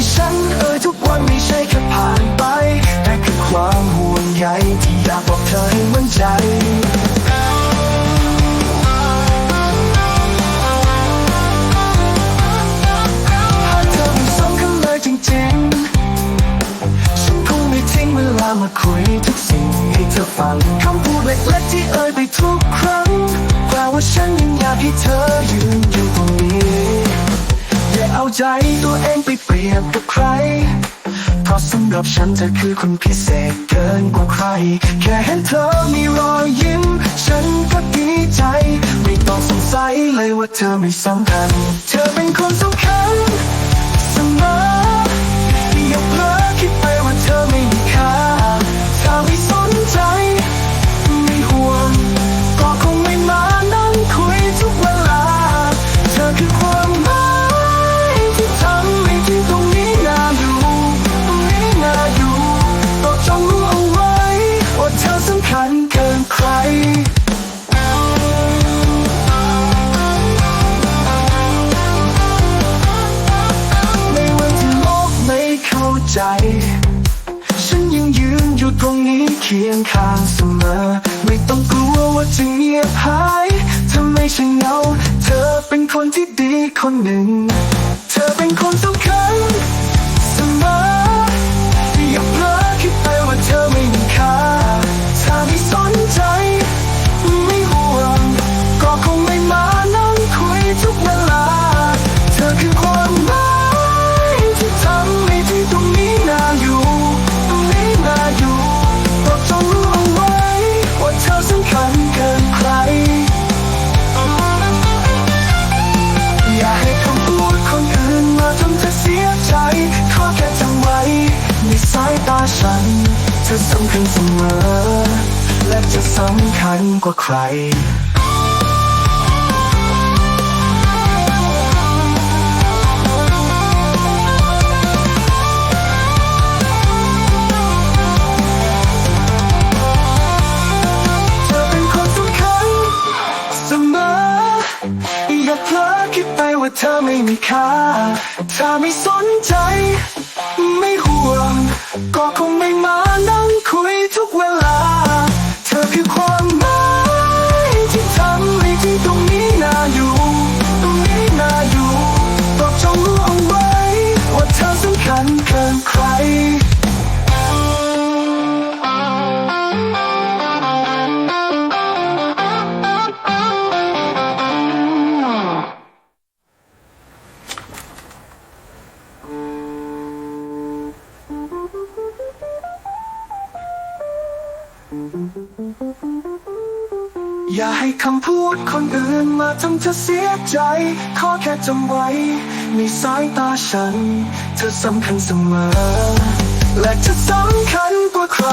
ที่ฉันเอ่ยทุกวันไม่ใช่แค่ผ่านไป แต่คือความห่วงใยที่อยากบอกเธอให้มั่นใจมาคุยทุกสิ่งให้เธอฟังคำพูดเล็กๆที่เอ่ยไปทุกครั้งแปลว่าฉันยังอยากให้เธอยืนอยู่ตรงนี้อย่าเอาใจตัวเอง รียบกับใคร เพราะสำหรับฉันเธอคือคนพิเศษเกินกว่าใคร แค่เห็นเธอมีรอยยิ้ม ฉันก็ดีใจ ไม่ต้องสงสัยเลยว่าเธอไม่สำคัญ เธอเป็นคนสำคัญ ฉันยังยืนอยู่ตรงนี้เคียงข้างเสมอ ไม่ต้องกลัวว่าจะเงียบหายทำไม่ใช่เงา เธอเป็นคนที่ดีคนหนึ่ง เธอเป็นคนสำคัญ ตาฉัน เธอสำคัญเสมอ และจะสำคัญกว่าใครเธอเป็นคนสำคัญเสมออย่าเผลอคิดไปว่าเธอไม่มีค่า ถ้าไม่สนใจ ไม่ห่วง ก็คงไม่มา อย่าให้คำพูดคนอื่นมาทำเธอเสียใจ ขอแค่จำไว้ในสายตาฉัน เธอสำคัญเสมอ และเธอสำคัญกว่าใคร